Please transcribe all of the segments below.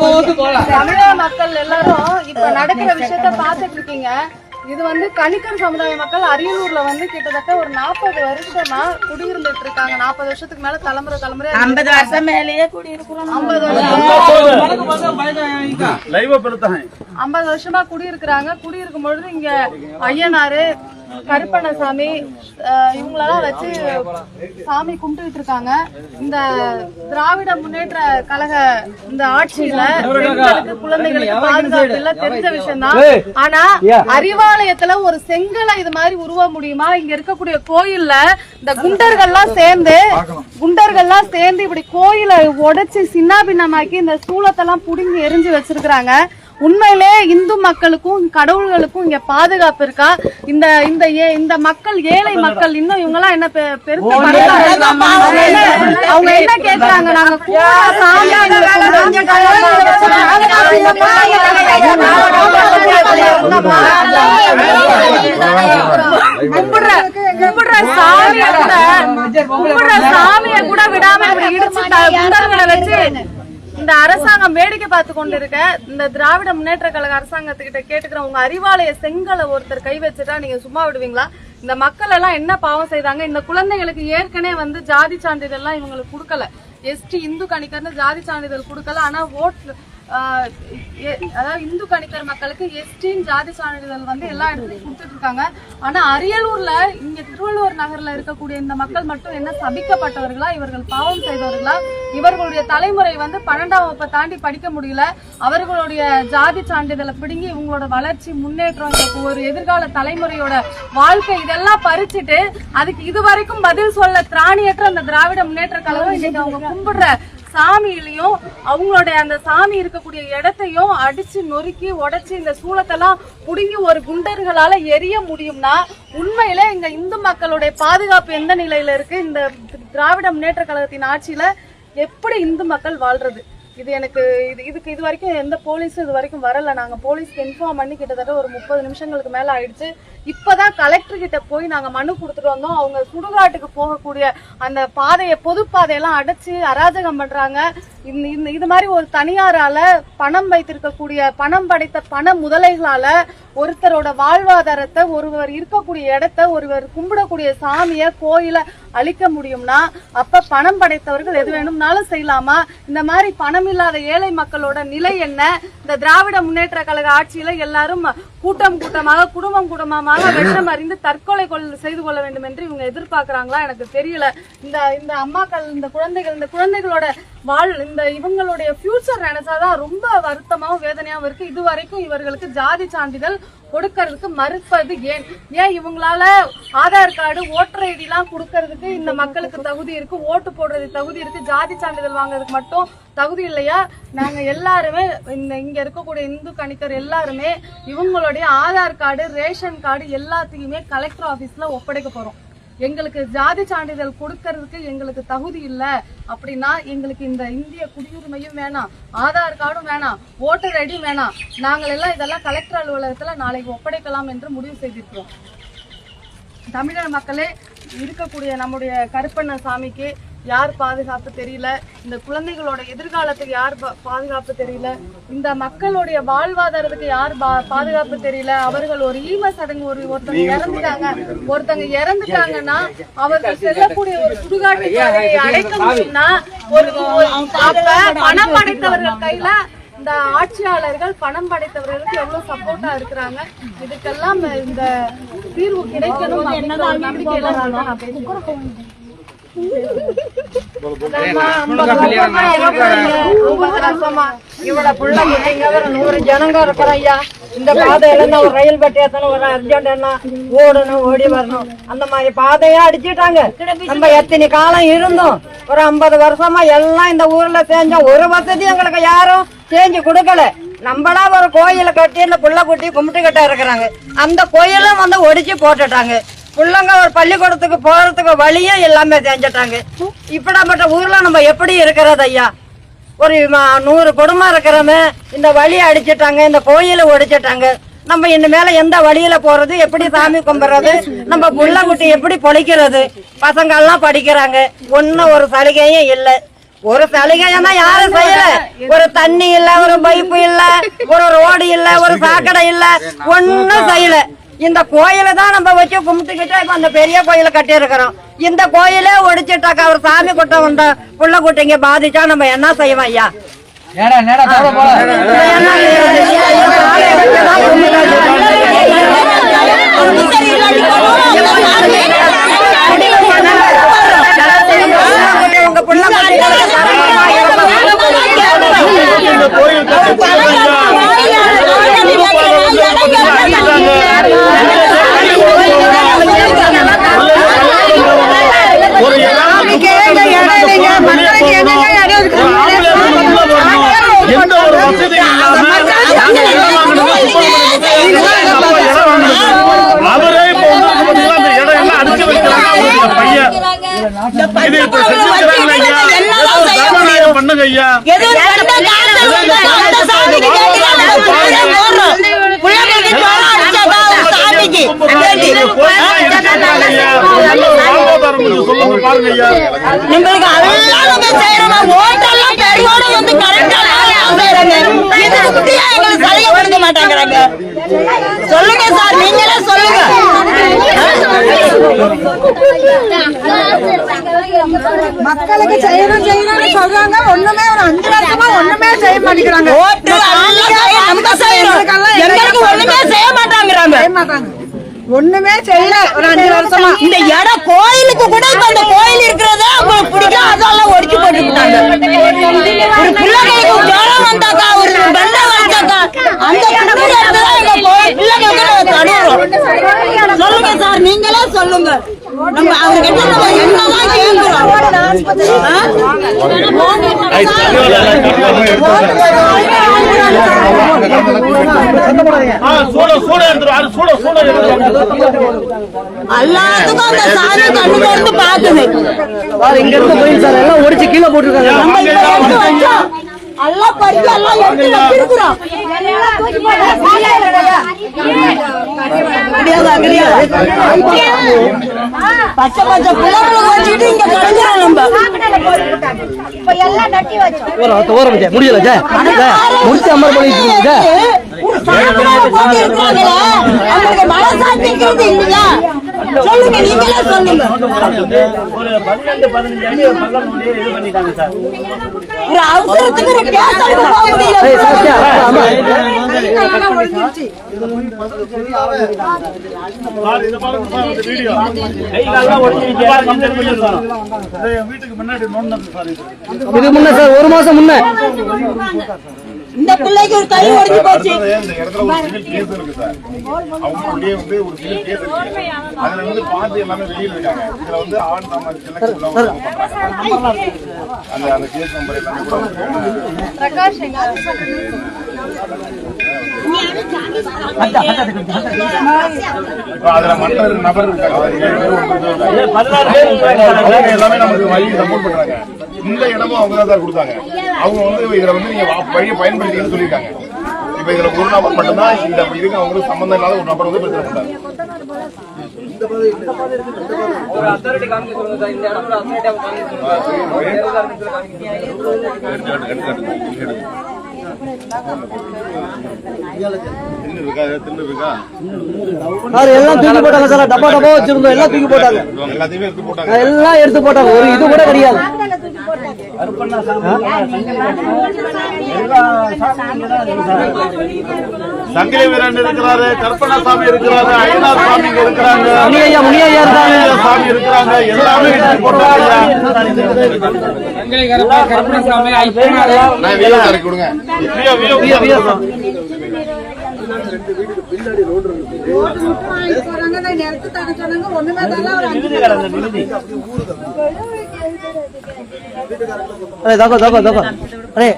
தமிழக மக்கள் எல்லாரும் இப்ப நடக்கிற விஷயத்த பாத்துட்டு இருக்கீங்க. இது வந்து கணிக்கர் சமுதாய மக்கள் அரியலூர்ல வந்து கிட்டத்தட்ட ஒரு நாற்பது வருஷமா குடியிருந்துட்டு இருக்காங்க. நாற்பது வருஷத்துக்கு மேல தலைமுறை தலைமுறை ஐம்பது வருஷம் மேலேயே குடியிருக்கிறோம். ஐம்பது வருஷம். ஐம்பது வருஷமா குடியிருக்கிறாங்க. குடியிருக்கும் பொழுது இங்க ஐயனாரு கருப்பண்ணசாமி இவங்களெல்லாம் வச்சு சாமி கும்பிட்டுட்டு இருக்காங்க. இந்த திராவிட முன்னேற்ற கழக இந்த ஆட்சியில பெண்களுக்கு குழந்தைகளுக்கு பாதுகாப்பு இல்ல தெரிஞ்ச விஷயம் தான் ஆனா அறிவாலயத்துல ஒரு செங்கலை இது மாதிரி உருவ முடியுமா? இங்க இருக்கக்கூடிய கோயில்ல இந்த குண்டர்கள்லாம் சேர்ந்து குண்டர்கள்லாம் சேர்ந்து இப்படி கோயிலை உடைச்சு சின்னாபின்னமாக்கி இந்த சூளத்தெல்லாம் புடுங்கி எரிஞ்சு வச்சிருக்கிறாங்க. உண்மையிலே இந்து மக்களுக்கும் கடவுள்களுக்கும் இங்க பாதுகாப்பு இருக்கா இந்த இந்த இந்த மக்கள் ஏழை மக்கள் இன்னும் இவங்க எல்லாம் என்ன பெ- பெருத்த பணக்காரங்க? அவங்க என்ன- கேக்குறாங்க நாங்க கும்பிடுற கும்பிடுற சாமிய கூட கும்பிடுற சாமிய கூட விடாம இடிச்சு வச்சு இந்த அரசாங்கம் வேடிக்கை பார்த்து கொண்டிருக்க இந்த திராவிட முன்னேற்ற கழக அரசாங்கத்துக்கிட்ட கேட்டுக்கிற உங்க அறிவாலய செங்கலை ஒருத்தர் கை வச்சுட்டா நீங்க சும்மா விடுவீங்களா? இந்த மக்கள் எல்லாம் என்ன பாவம் செய்தாங்க? இந்த குழந்தைகளுக்கு ஏற்கனவே வந்து ஜாதி சான்றிதழ் எல்லாம் இவங்களுக்கு கொடுக்கல. எஸ்டி இந்து கணிக்கர்னு ஜாதி சான்றிதழ் கொடுக்கல. ஆனா ஓட் அதாவது இந்து கணிக்கர் மக்களுக்கு எஸ்டின் ஜாதி சான்றிதழ் வந்து எல்லா இடத்துலையும் கொடுத்துட்டு இருக்காங்க ஆனா அரியலூர்ல இங்க திருவள்ளுவர் நகர்ல இருக்கக்கூடிய இந்த மக்கள் மட்டும் என்ன சபிக்கப்பட்டவர்களா? இவர்கள் பாவம் செய்தவர்களா? இவர்களுடைய தலைமுறை வந்து பன்னெண்டாம் வகுப்பை தாண்டி படிக்க முடியல. அவர்களுடைய ஜாதி சான்றிதழை பிடுங்கி இவங்களோட வளர்ச்சி முன்னேற்றம் ஒரு எதிர்கால தலைமுறையோட வாழ்க்கை இதெல்லாம் பறிச்சுட்டு அதுக்கு இதுவரைக்கும் பதில் சொல்ல திராணியற்ற அந்த திராவிட முன்னேற்ற கழகம் இன்னைக்கு அவங்க கும்பிடுற சாமியிலையும் அவங்களுடைய அந்த சாமி இருக்கக்கூடிய இடத்தையும் அடிச்சு நொறுக்கி உடைச்சு இந்த சூளத்தெல்லாம் புடுங்கி ஒரு குண்டர்களால எரிய முடியும்னா உண்மையில இங்க இந்து மக்களுடைய பாதுகாப்பு எந்த நிலையில இருக்கு? இந்த திராவிட முன்னேற்ற கழகத்தின் ஆட்சியில எப்படி இந்து மக்கள் வாழ்றது? இது எனக்கு இது இதுக்கு இது வரைக்கும் எந்த போலீஸும் இது வரைக்கும் வரல. நாங்க போலீஸ்க்கு இன்ஃபார்ம் பண்ணி கிட்டத்தட்ட ஒரு முப்பது நிமிஷங்களுக்கு மேல ஆயிடுச்சு. இப்பதான் கலெக்டர் கிட்ட போய் நாங்க மனு கொடுத்துட்டு வந்தோம். அவங்க சுடுகாட்டுக்கு போகக்கூடிய அந்த பாதையை பொது பாதையெல்லாம் அடைச்சு அராஜகம் பண்றாங்க. இந்த- இந்த இது மாதிரி ஒரு தனியாரால பணம் வைத்திருக்கக்கூடிய பணம் படைத்த பண முதலைகளால ஒருத்தரோட வாழ்வாதாரத்தை ஒருவர் இருக்கக்கூடிய இடத்த ஒருவர் கும்பிடக்கூடிய சாமிய கோயில அழிக்க முடியும்னா அப்ப பணம் படைத்தவர்கள் எது வேணும்னாலும் செய்யலாமா? இந்த மாதிரி பணம் இல்லாத ஏழை மக்களோட நிலை என்ன? இந்த திராவிட முன்னேற்ற கழக ஆட்சியில எல்லாரும் கூட்டம் கூட்டமாக குடும்பம் குடும்பமாக விஷம் அறிந்து தற்கொலை செய்து கொள்ள வேண்டும் என்று இவங்க எதிர்பார்க்கிறாங்களா? எனக்கு தெரியல. இந்த இந்த அம்மாக்கள் இந்த குழந்தைகள் இந்த குழந்தைகளோட வாழ் இந்த இவங்களுடைய ஃபியூச்சர் நினைச்சாதான் ரொம்ப வருத்தமாகவும் வேதனையாகவும் இருக்கு. இது வரைக்கும் இவர்களுக்கு ஜாதி சான்றிதழ் கொடுக்கறதுக்கு மறுப்பது ஏன்? ஏன் இவங்களால ஆதார் கார்டு ஓட்டர் ஐடி எல்லாம் கொடுக்கறதுக்கு இந்த மக்களுக்கு தகுதி இருக்கு? ஓட்டு போடுறது தகுதி இருக்கு? ஜாதி சான்றிதழ் வாங்குறதுக்கு மட்டும் தகுதி இல்லையா? நாங்க எல்லாருமே இந்த இங்க இருக்கக்கூடிய இந்து கணிக்கர் எல்லாருமே இவங்களுடைய ஆதார் கார்டு ரேஷன் கார்டு எல்லாத்தையுமே கலெக்டர் ஆபீஸ்ல ஒப்படைக்க போறோம். எங்களுக்கு ஜாதி சான்றிதழ் கொடுக்கறதுக்கு எங்களுக்கு தகுதி இல்லை அப்படின்னா எங்களுக்கு இந்த இந்திய குடியுரிமையும் வேணாம் ஆதார் கார்டும் வேணாம் ஓட்டர் ஐடியும் வேணாம். நாங்கள் எல்லாம் இதெல்லாம் கலெக்டர் அலுவலகத்தில் நாளைக்கு ஒப்படைக்கலாம் என்று முடிவு செய்திருக்கிறோம். தமிழக மக்களே இருக்கக்கூடிய நம்முடைய கருப்பண்ண சாமிக்கு யார் பாதுகாப்பு தெரியல? இந்த குழந்தைகளோட எதிர்காலத்துக்கு யார் பா- பாதுகாப்பு தெரியல? இந்த மக்களுடைய வாழ்வாதாரத்துக்கு யார் பா- பாதுகாப்பு தெரியல? அவர்கள் ஒரு ஈம சடங்கு ஒரு ஒருத்தங்க இறந்துட்டாங்க. ஒருத்தங்க இறந்துட்டாங்கன்னா அவர்கள் செல்லக்கூடிய ஒரு சுடுகாட்டு அடைக்க முடியும்னா ஒரு பணம் படைத்தவர்கள் கையில இந்த ஆட்சியாளர்கள் பணம் படைத்தவர்களுக்கு எவ்வளவு சப்போர்ட்டா இருக்கிறாங்க? இதுக்கெல்லாம் இந்த தீர்வு கிடைக்கணும் நம்பிக்கையில நான் பேசுறேன். ஒன்பது வருஷமா இவட புள்ள குட்டிங்க ஒரு நூறு ஜனங்க இருக்கிற ஐயா இந்த பாதையில இருந்து ஒரு ரயில் பெட்டி ஏத்தணும் ஒரு அர்ஜென்ட் என்ன ஓடணும் ஓடி வரணும் அந்த மாதிரி பாதையா அடிச்சிட்டாங்க நம்ம எத்தனை காலம் இருந்தோம் ஒரு ஐம்பது வருஷமா எல்லாம் இந்த ஊர்ல செஞ்சோம் ஒரு வசதி எங்களுக்கு யாரும் செஞ்சு கொடுக்கல நம்மளா ஒரு கோயிலை கட்டி இந்த புள்ள குட்டி கும்பிட்டுக்கிட்ட இருக்கிறாங்க அந்த கோயிலும் வந்து ஒடிச்சு போட்டுட்டாங்க புள்ளங்க ஒரு பள்ளிக்கூடத்துக்கு போறதுக்கு வழியும் எல்லாமே செஞ்சுட்டாங்க. இப்படிப்பட்ட ஊர்ல நம்ம எப்படி இருக்கிறது ஐயா? ஒரு நூறு குடும்பம் இருக்கிறோமே இந்த வழியை அடிச்சிட்டாங்க இந்த கோயிலை ஒடிச்சிட்டாங்க. நம்ம இனிமேல எந்த வழியில போறது எப்படி சாமி கும்பிடுறது நம்ம புள்ள குட்டி எப்படி பொழைக்கிறது? பசங்க எல்லாம் படிக்கிறாங்க. ஒன்னும் ஒரு சலுகையும் இல்லை. ஒரு சலுகையா யாரும் செய்யல. ஒரு தண்ணி இல்ல ஒரு பைப்பு இல்ல ஒரு ரோடு இல்ல ஒரு சாக்கடை இல்ல. ஒண்ணும் செய்யல. இந்த கோயிலை தான் நம்ம வச்சு கும்பிட்டுக்கிட்டு இப்ப அந்த பெரிய கோயிலை கட்டி இருக்கிறோம் இந்த கோயிலே ஒடிச்சிட்டாக்கா அவர் சாமி குட்டம் வந்த புள்ள குட்டிங்க பாதிச்சா நம்ம என்ன செய்வோம் ஐயா நேடா மாட்டாங்கறாங்க. சொல்லுங்க சார் நீங்களே சொல்லுங்க. மக்களுக்கு செய்யணும் செய்யணும்னு சொல்றாங்க. ஒண்ணுமே ஒரு அஞ்சு வருஷமா ஒண்ணுமே செய்ய மாட்டேங்கிறாங்க. எங்களுக்கு ஒண்ணுமே செய்ய மாட்டாங்கறாங்க. செய்ய மாட்டாங்க. ஒண்ணுமே செய்யல ஒரு அஞ்சு வருஷமா இந்த இடம் கோயிலுக்கு கூட இப்ப அந்த கோயில் இருக்கிறதே அவங்களுக்கு பிடிக்கும் அதெல்லாம் ஒடிச்சு போட்டுக்கிட்டாங்க ஒரு பிள்ளைகளுக்கு ஜுரம் வந்தாக்கா ஒரு வெள்ளை வந்தாக்கா அந்த பிள்ளைகளுக்கு சொல்லுங்க சார் நீங்களே சொல்லுங்க நம்ம அவர்கிட்ட நம்ம என்னதான் கேட்கிறோம் எல்லாத்துக்கும் அந்த சாமி கண்ணு கொண்டு பாக்குது சார் இங்க இருந்து கோயில் சார் எல்லாம் ஒடிச்சு கீழே போட்டுருக்காங்க. எல்லாம் பறிச்சு எல்லாம் எடுத்து வச்சிருக்கிறோம் பச்சை பச்சை பிள்ளைங்களை வச்சுட்டு இங்க கலைஞர் நம்ம? ஓரம் ஓரம் வச்சா முடியல முடிச்சு அமர் பண்ணிட்டு இருக்கீங்க மனசாட்சி இல்லையா? சொல்லுங்க நீங்களே சொல்லுங்க. ஒரு பன்னெண்டு பதினஞ்சு அடி ஒரு பள்ளம் நோண்டி இது பண்ணிட்டாங்க சார். ஒரு அவசரத்துக்கு ஒரு கேஸ் அனுப்ப முடியல. இது முன்ன சார் ஒரு மாசம் முன்ன. இந்த பிள்ளைக்கு ஒரு கை உடைஞ்சு போச்சு. இந்த இடத்துல ஒரு சிவில் கேஸ் இருக்கு சார். அவங்களுடைய வந்து ஒரு சிவில் கேஸ் இருக்கு. அதுல வந்து பார்த்து எல்லாமே வெளியில இருக்காங்க. இதுல வந்து ஆண் பண்றாங்க அந்த அந்த கேஸ் நம்பர் எல்லாமே கூட. பிரகாஷ் அதுல மற்ற நபர் இருக்காங்க. எல்லாமே நமக்கு வழி சப்போர்ட் பண்றாங்க. இந்த இடமும் அவங்க தான் சார் கொடுத்தாங்க. அவங்க வந்து இதுல வந்து நீங்க வழியை பயன்படுத்திக்கணும்னு சொல்லியிருக்காங்க. இப்ப இதுல ஒரு நபர் மட்டும்தான் இந்த இதுக்கு அவங்களுக்கு சம்பந்தம் இல்லாத ஒரு நபர் வந்து பிரச்சனை இருக்கா? சார் எல்லாம் தூக்கி போட்டாங்க சார். டப்பா டப்பா வச்சிருந்தோம். எல்லாம் தூக்கி போட்டாங்க. எல்லாத்தையுமே எடுத்து போட்டாங்க. எல்லாம் எடுத்து போட்டாங்க. ஒரு இது கூட கிடையாது. சங்கிலி வீரன் இருக்கிறாரு. கற்பனா சாமி இருக்கிறாரு ஐயனார் சாமி இருக்கிறாங்க. சாமி இருக்கிறாங்க. எல்லாமே கொடுங்க. வியோ, வியோ, அரே தக்கோ தக்கோ தக்கோ அரே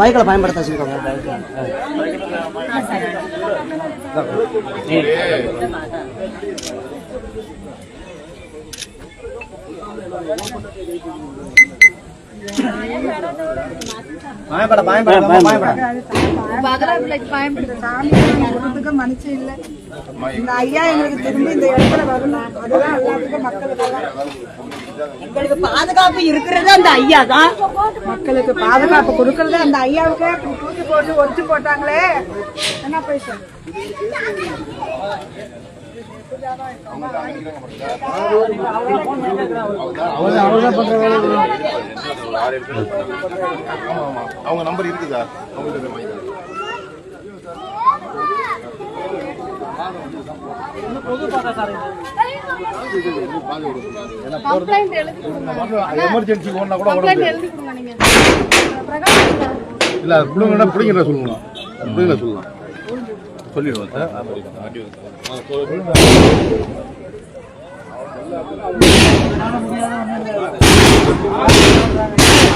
பைக்கில் பயன்படுத்த பயப்பட பயப்பட சாமி ஒன்றுத்துக்கு மனுஷன் இல்ல. இந்த ஐயா எங்களுக்கு திரும்பி இந்த இடத்துல வரணும். அதுதான் எல்லாத்துக்கும் மக்களுக்கு எங்களுக்கு பாதுகாப்பு இருக்கிறது அந்த ஐயா தான் மக்களுக்கு பாதுகாப்பு கொடுக்கறது அந்த ஐயாவுக்கு. தூக்கி போட்டு ஒடிச்சு போட்டாங்களே. என்ன போய் சொல்லு? அவங்க நம்பர் இருக்குதா? அவங்க கிட்ட வாங்கிக்கலாம். கம்ப்ளைண்ட் எழுதி கொடுங்க எமர்ஜென்சி ஒன்னா கூட கம்ப்ளைண்ட் எழுதி கொடுங்க நீங்க. பிரகாஷ் இல்ல பிள்ளைங்க பிள்ளைங்க சொல்லலாம் பிள்ளைங்க சொல்லலாம் சொல்லிடுவோம். இங்க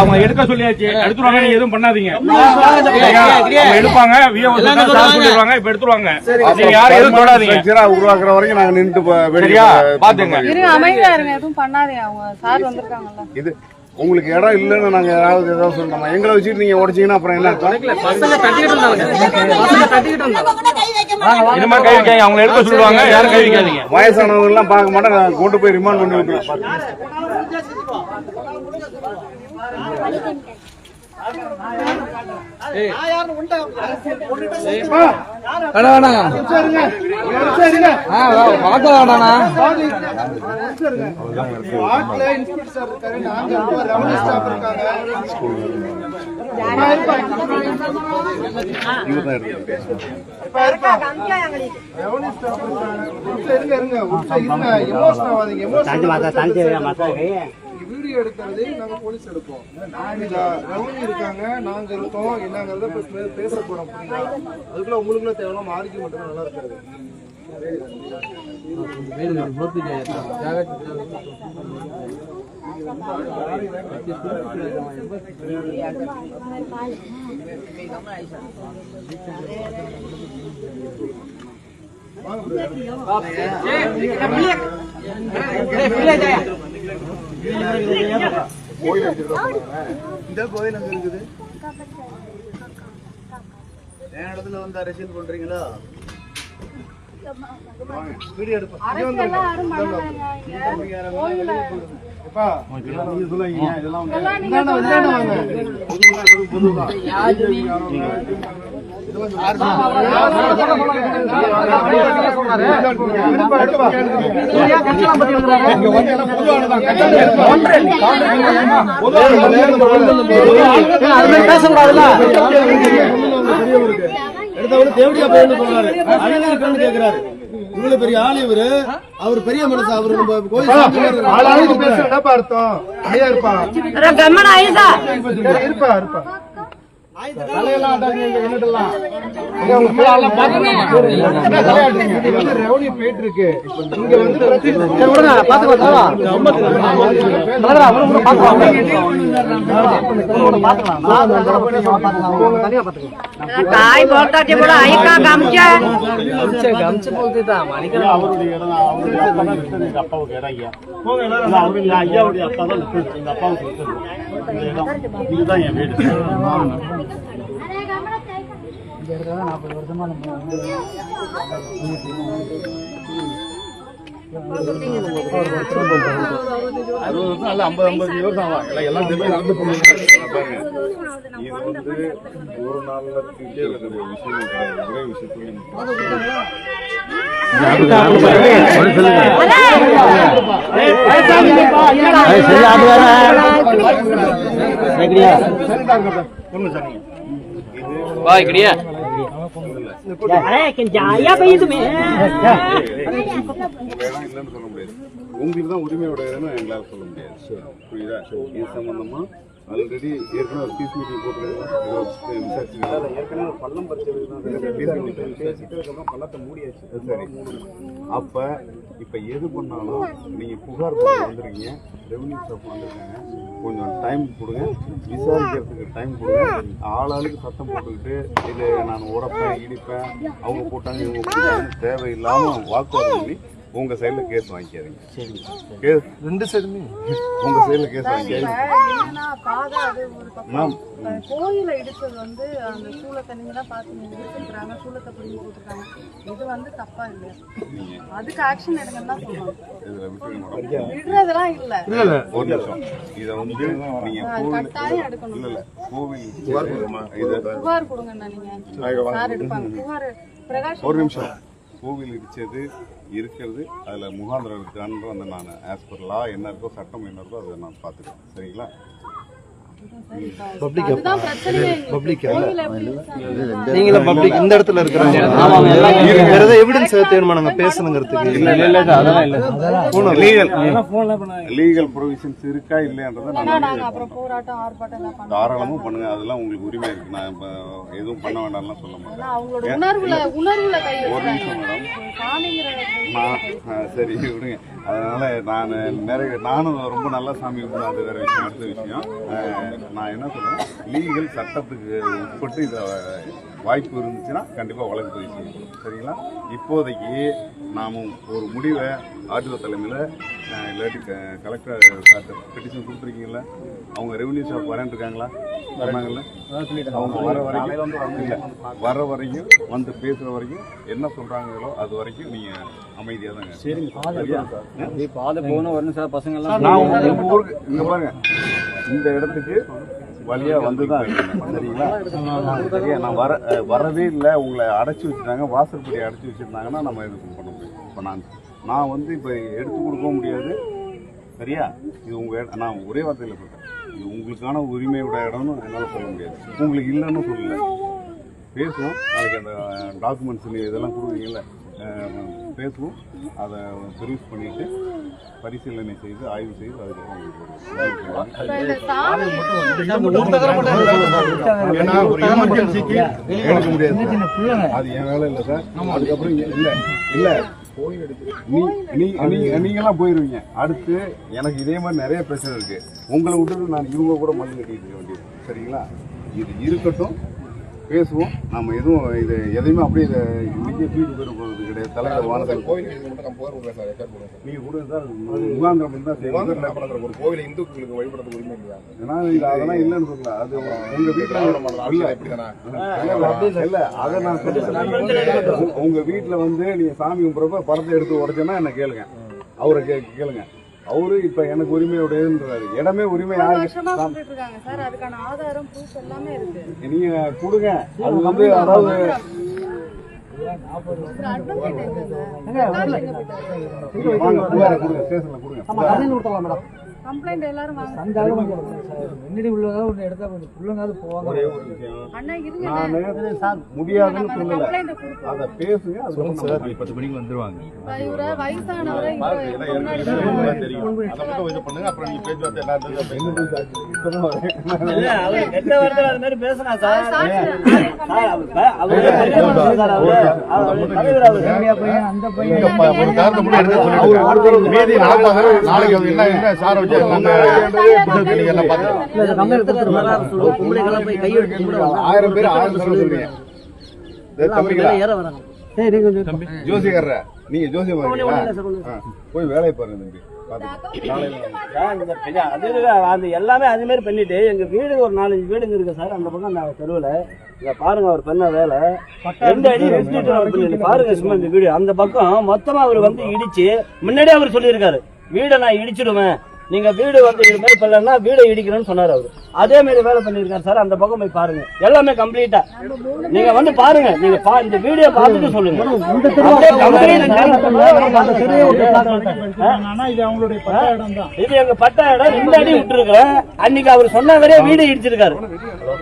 அவங்க எடுக்க சொல்லியாச்சு. எடுத்துருவாங்க நீங்க எதுவும் பண்ணாதீங்க. எடுப்பாங்க சொல்லிடுவாங்க இப்ப எடுத்துருவாங்க. நீங்க யாரும் எதுவும் தொடாதீங்க. உருவாக்குற வரைக்கும் நாங்க நின்று? பாத்துங்க. அமைதியா இருங்க. எதுவும் பண்ணாதீங்க. அவங்க சார் வந்திருக்காங்கல்ல. இது உங்களுக்கு இடம் இல்லைன்னு நாங்க ஏதாவது ஏதாவது சொல்லணுமா எங்களை வச்சுட்டு நீங்க உடைச்சீங்கன்னா அப்புறம் என்ன அர்த்தம்? கை வைக்க மாட்டாங்க இனிமே கை வைக்காங்க அவங்க எடுக்க சொல்லுவாங்க யாரும் கை வைக்காதீங்க. வயசானவங்க எல்லாம் பார்க்க மாட்டேன் நான் கொண்டு போய் ரிமாண்ட் பண்ணி விட்டுருவேன் தான் எடுத்துக்கிட்டேன் வீடியோ எடுக்கிறது நாங்க போலீஸ் எடுப்போம். ரவுடி இருக்காங்க நாங்க இருக்கோம் என்னங்கிறத பேச போறோம் அதுக்குள்ள உங்களுக்குள்ள தேவையில்லாம ஆர்கியூ மட்டும் நல்லா இருக்காது இந்த கோயில் அங்க இருக்குது? என் இடத்துல வந்து அரசியல் பண்றீங்களா? வீடியோ எடுப்போம். பொதுவானதான். எடுத்தவரு தேவடியா போயின்னு சொல்றாரு அழகா இருக்கான்னு கேக்குறாரு இவ்வளவு பெரிய ஆள். இவரு அவர் பெரிய மனுஷன் அவரு நம்ம கோயில் அர்த்தம் ஐயா இருப்பா இருப்பா இருப்பா. தலையெல்லாம் ஆட்டாதீங்க, இங்க வந்து போட்டாச்சு கூட ஐக்கா அவருடைய இடம் அவருடைய அப்பா தான் எங்க அப்பாவுக்கு இடம் ஐயா இல்ல, ஐயாவுடைய அப்பா தான் எங்க அப்பாவுக்கு இந்த இடம் இதுதான் என் வீடு. அறுபது வருஷம் அல்ல, ஐம்பது, ஐம்பது வருஷம் ஆகும். எல்லாம் எல்லாம் நடந்து இது வந்து ஒரு நாள்ல விஷயம் கிடையாது. ஒரே விஷயத்துல இடம் இல்லைன்னு சொல்ல முடியாது உங்களுக்கு தான் உரிமையோட எங்களால சொல்ல முடியாது புரியுதா இது சம்பந்தமா ஆல்ரெடி ஏற்கனவே ஒரு பீஸ் மீட்டிங் போட்டுருக்கோம் ஏற்கனவே பள்ளம் பள்ளத்தை மூடியாச்சு. சரி. அப்ப இப்ப எது பண்ணாலும் நீங்க புகார் பண்ண வந்திருக்கீங்க. ரெவன்யூ ஸ்டாஃப் வந்திருக்காங்க. கொஞ்சம் டைம் கொடுங்க. விசாரிக்கிறதுக்கு டைம் கொடுங்க. ஆளாளுக்கு சத்தம் போட்டுக்கிட்டு இது நான் உடப்பேன் இடிப்பேன் அவங்க போட்டாங்க இவங்க போட்டாங்க தேவையில்லாம வாக்குவாதம் பண்ணி உங்க சைடுல கேஸ் வாங்கிக்காதீங்க. கேஸ் ரெண்டு சைடுமே உங்க சைடுல கேஸ் வாங்கிக்காதீங்க. என்னன்னா பாதை அது ஒரு பக்கம். மேம். கோயில இடிச்சது வந்து அந்த சூளத்தை நீங்க தான் பார்த்து நீங்க இடிச்சிருக்காங்க சூளத்தை பிடிங்கி போட்டுருக்காங்க. இது வந்து தப்பா இல்லையா அதுக்கு ஆக்ஷன் எடுங்கன்னு சொல்லுவாங்க. இதுல விட்டுருங்க. மேடம் விடுறதெல்லாம் இல்ல. ஒரு நிமிஷம். இத வந்து நீங்க கோவில் கட்டாயம் எடுக்கணும் இல்ல. இல்ல கோவில் இது புகார் கொடுங்கண்ணா நீங்க. சார் எடுப்பாங்க. புகார் பிரகாஷ் ஒரு நிமிஷம். கோவில் இடித்தது இருக்கிறது அதில் முகாந்திரம் இருக்கான்னு வந்து நான். ஆஸ் பர் லா என்ன இருக்கோ சட்டம் என்ன இருக்கோ அதை நான் பார்த்துக்கிறேன். சரிங்களா? எப்படி இடிச்சாங்க? நீங்களும் பப்ளிக் இந்த இடத்துல இருக்கிறாங்க வேற ஏதாவது எவிடன்ஸ் நாங்க பேசணுங்கிறதுக்கு லீகல் லீகல் ப்ரொவிஷன்ஸ் இருக்கா நான் நாங்க அப்புறம் போராட்டம் ஆர்ப்பாட்டம் எல்லாம் பண்ணுவோம். தாராளமா பண்ணுங்க. அதெல்லாம் உங்களுக்கு உரிமை இருக்கு. நான் இப்ப எதுவும் பண்ண வேண்டாம்லாம் சொல்ல மாட்டேன். ஆனா அவங்களோட உணர்வுல உணர்வுல கை ஒரு நிமிஷம் மேடம். சரி விடுங்க. அதனால நான் நிறைய நானும் ரொம்ப நல்லா சாமி கும்பிடுவேன் அது வேற விஷயம் அடுத்த விஷயம். நான் என்ன சொல்றேன் லீகல் சட்டத்துக்கு உட்பட்டு இதை வாய்ப்பு இருந்துச்சுன்னா கண்டிப்பாக வழக்கு பதிவு செய்யணும். சரிங்களா? இப்போதைக்கு நாம் ஒரு முடிவை ஆர்டிஓ தலைமையில் இல்லாட்டி கலெக்டர் சார்ட்ட பெட்டிஷன் கொடுத்துருக்கீங்களா அவங்க ரெவன்யூ ஸ்டாஃப் வரேன் இருக்காங்களா வராங்கல்ல அவங்க வர வரைக்கும் இல்லை வர வரைக்கும் வந்து பேசுகிற வரைக்கும் என்ன சொல்கிறாங்களோ அது வரைக்கும் நீங்கள் அமைதியாக தாங்க சரியா நான் உங்க உங்க ஊருக்கு இங்க பாருங்க. இந்த இடத்துக்கு வழியா வந்து தான் சரிங்களா? சரியா நான் வர வரவே இல்லை. உங்களை அடைச்சி வச்சுட்டாங்க. வாசற்படி அடைச்சி வச்சிருந்தாங்கன்னா நம்ம இது பண்ண முடியும்? இப்போ நான் நான் வந்து இப்போ எடுத்து கொடுக்க முடியாது. சரியா? இது உங்க இடம். நான் ஒரே வார்த்தையில் சொல்கிறேன் இது உங்களுக்கான உரிமையோட இடம்னு என்னால் சொல்ல முடியாது. உங்களுக்கு இல்லைன்னு சொல்லல. பேசுவோம். நாளைக்கு அந்த டாக்குமெண்ட்ஸ் நீங்கள் இதெல்லாம் கொடுக்குறீங்கல்ல. பேசுவோம். அதை பெருஸ் பண்ணிட்டு பரிசீலனை செய்து ஆய்வு செய்து அதுக்கப்புறம் ஏன்னா ஒரு எமர்ஜென்சிக்கு எடுக்க முடியாது. அது என் வேலை இல்லை சார். அதுக்கப்புறம் இல்ல இல்ல. நீ நீ நீ- நீங்கெல்லாம் போயிருவீங்க. அடுத்து எனக்கு இதே மாதிரி நிறைய பிரச்சனை இருக்கு. உங்களை விட்டுட்டு நான் இவங்க கூட மண்ணு கட்டிட்டு இருக்க வேண்டியது சரிங்களா? இது இருக்கட்டும். பேசுவோம். நம்ம எதுவும் இது எதையுமே அப்படியே இதை இன்னைக்கே தூக்கிட்டு போயிட போகிறது கிடையாது தலையில வானத்தில் கோயிலுக்கு மட்டும் நம்ம புகார் கொடுக்கலாம் சார் ரெக்கார்ட் பண்ணுவோம் நீங்க கொடுங்க சார் முகாந்திரம் தான் சார் ஒரு கோவிலை இந்துக்களுக்கு வழிபடுறது உரிமை இல்லையா? ஏன்னா இது அதெல்லாம் இல்லைன்னு சொல்லல. அது உங்க வீட்டுல இல்ல. இல்ல, இல்ல அதை நான் சொல்றேன். உங்க- உங்க வீட்டுல வந்து நீங்க சாமி கும்பிட்றப்ப படத்தை எடுத்து உடைச்சேன்னா என்ன கேளுங்க. அவரை கே கேளுங்க. அவரு இப்ப எனக்கு உரிமையுடையதுன்றாரு இடமே உரிமை ஒரு யாருக்கு வருஷமா சொல்லிட்டு இருக்காங்க சார் அதுக்கான ஆதாரம் ப்ரூஃப் எல்லாமே இருக்கு. நீங்க கொடுங்க. அது வந்து அதாவது கம்ப்ளைண்ட் எல்லாரும் வாங்க. முன்னாடி உள்ளதா ஒன்று எடுத்தா கொஞ்சம் பிள்ளைங்காவது போவாங்க ஒரே ஒரு விஷயம். அண்ணா இருங்க. நானு முடியாதுன்னு சொல்லல. அதை பேசுங்க அதுக்கப்புறம் நம்ம பத்து மணிக்கு வந்துருவாங்க. இவரை வயசானவரை. தெரியும். அதை மட்டும் இது பண்ணுங்க அப்புறம் நீங்க வார்த்தை ஆயிரம் பேர் ஆயிரம் கொஞ்சம் ஜோசியக்காரர? நீங்க ஜோசியம் போய் வேலையை பாருங்க தம்பி. அது அது எல்லாமே அது மாதிரி பண்ணிட்டு எங்க வீடு ஒரு நாலஞ்சு வீடுங்க இருக்கு சார் அந்த பக்கம் அந்த தெருவுல. இங்க பாருங்க அவர் பண்ண வேலை. ரெண்டு அடி பாருங்க சும்மா இந்த வீடு. அந்த பக்கம் மொத்தமா அவர் வந்து இடிச்சு முன்னாடியே அவர் சொல்லியிருக்காரு வீடை நான் இடிச்சிடுவேன். நீங்க வீடு வந்து இது மாதிரி பண்ணலன்னா வீடை இடிக்கிறேன்னு சொன்னாரு அவரு. அதே மாதிரி வேலை பண்ணிருக்காரு சார் அந்த பக்கம் போய் பாருங்க. எல்லாமே கம்ப்ளீட்டா நீங்க வந்து பாருங்க நீங்க பா இந்த வீடியோ பார்த்துட்டு சொல்லுங்க? இது எங்க பட்டா இடம். ரெண்டு அடி விட்டுருக்கேன் அன்னைக்கு அவர் சொன்ன வரையே வீடு இடிச்சிருக்காரு.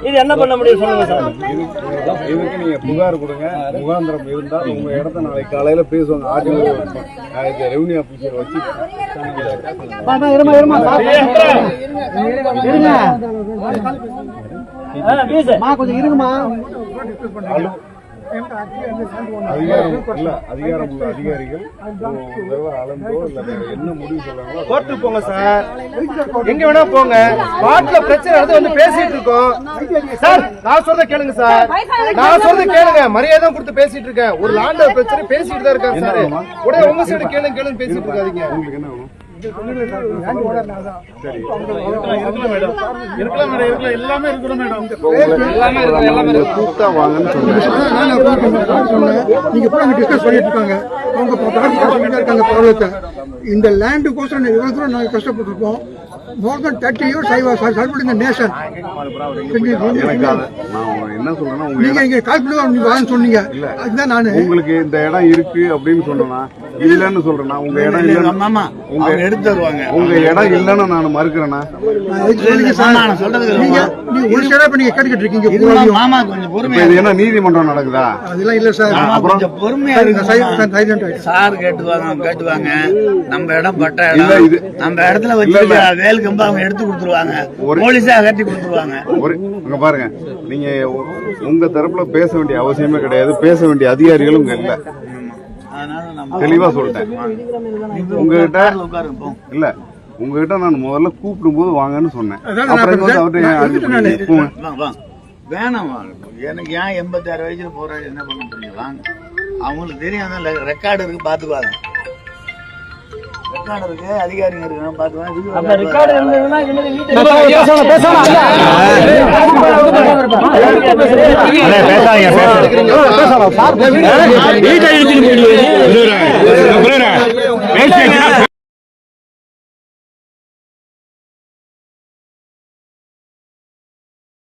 இது என்ன பண்ண முடியும் சொல்லுங்க சார்? இதுக்கு இதுக்கு நீங்க புகார் கொடுங்க. முகாந்திரம் இருந்தா உங்க இடத்த நாளைக்கு காலையில பேசுவாங்க. ஆர்டிஓ ரெவன்யூ ஆபீசர் வச்சு கொஞ்சம் இருங்கம்மா அதிகாரம் இல்ல அதிகாரம் உள்ள அதிகாரிகள் ஒரு தடவை அளந்தோ இல்ல என்ன முடிவு சொல்றாங்களோ கோர்ட்டுக்கு போங்க சார். எங்க வேணா போங்க. வாட்ல பிரச்சனை நடந்து வந்து பேசிட்டு இருக்கோம். சார் நான் சொல்றத கேளுங்க சார். நான் சொல்றத கேளுங்க. மரியாதை கொடுத்து பேசிட்டு இருக்கேன். ஒரு லாண்ட பிரச்சனை பேசிட்டு தான் இருக்காங்க சார். உடனே உங்க சைடு கேளுங்க கேளுங்க பேசிட்டு இருக்காதீங்க. உங்களுக்கு என்ன சொன்னேன் நீங்க டிஸ்கஸ் பண்ணிட்டு இருக்காங்க அவங்க இருக்காங்க இந்த லேண்டுக்கோசரம் இவ்வளவு தூரம் நாங்கள் கஷ்டப்பட்டிருக்கோம் more than thirty years I was serve இந்த நேஷன் நான் என்ன சொல்றேன்னா நீங்க இங்க கால் பண்ணி நீங்க வான்னு சொன்னீங்க அதுதான் நான் உங்களுக்கு இந்த இடம் இருக்கு அப்படின்னு சொன்னா இல்லன்னு சொல்றேன்னா உங்க இடம் இல்ல எடுத்து தருவாங்க உங்க இடம் இல்லன்னு நான் சார்? நீங்க நீங்க ஒரு சைடா இப்ப நீங்க கேட்டுக்கிட்டு இருக்கீங்க பூராவையும். மாமா கொஞ்சம் இப்ப பொறுமையா இது என்ன நீதிமன்றம் நடக்குதா? அதெல்லாம் இல்ல சார். பொறுமையா இருக்கு கேட்டுவாங்க கேட்டுவாங்க. நம்ம இடம் பட்ட இல்ல, இடம் இது- நம்ம இடத்துல. வேல் கம்பு அவங்க எடுத்து கொடுத்துருவாங்க. ஒரு- போலீஸா அகட்டி கொடுத்துருவாங்க. அங்க பாருங்க. நீங்க உங்க தரப்புல பேச வேண்டிய அவசியமே கிடையாது. பேச வேண்டிய அதிகாரிகளும் இங்க இல்ல. தெளிவா சொல்லிட்டேன். உங்ககிட்ட உட்காருங்க போ. இல்ல உங்ககிட்ட நான் முதல்ல கூப்பிடும் போது வாங்கன்னு சொன்னேன். அப்புறம் வாங்க வேணாம் எனக்கு ஏன் எண்பத்தி ஆறு வயசுல போறாரு என்ன பண்ண முடியும்? வாங்க. அவங்களுக்கு தெரியும் ரெக்கார்டு இருக்கு பாத்துக்குவாங்க அதிகாரிங்க இருக்கு பாத்துக்குவாங்க அப்ப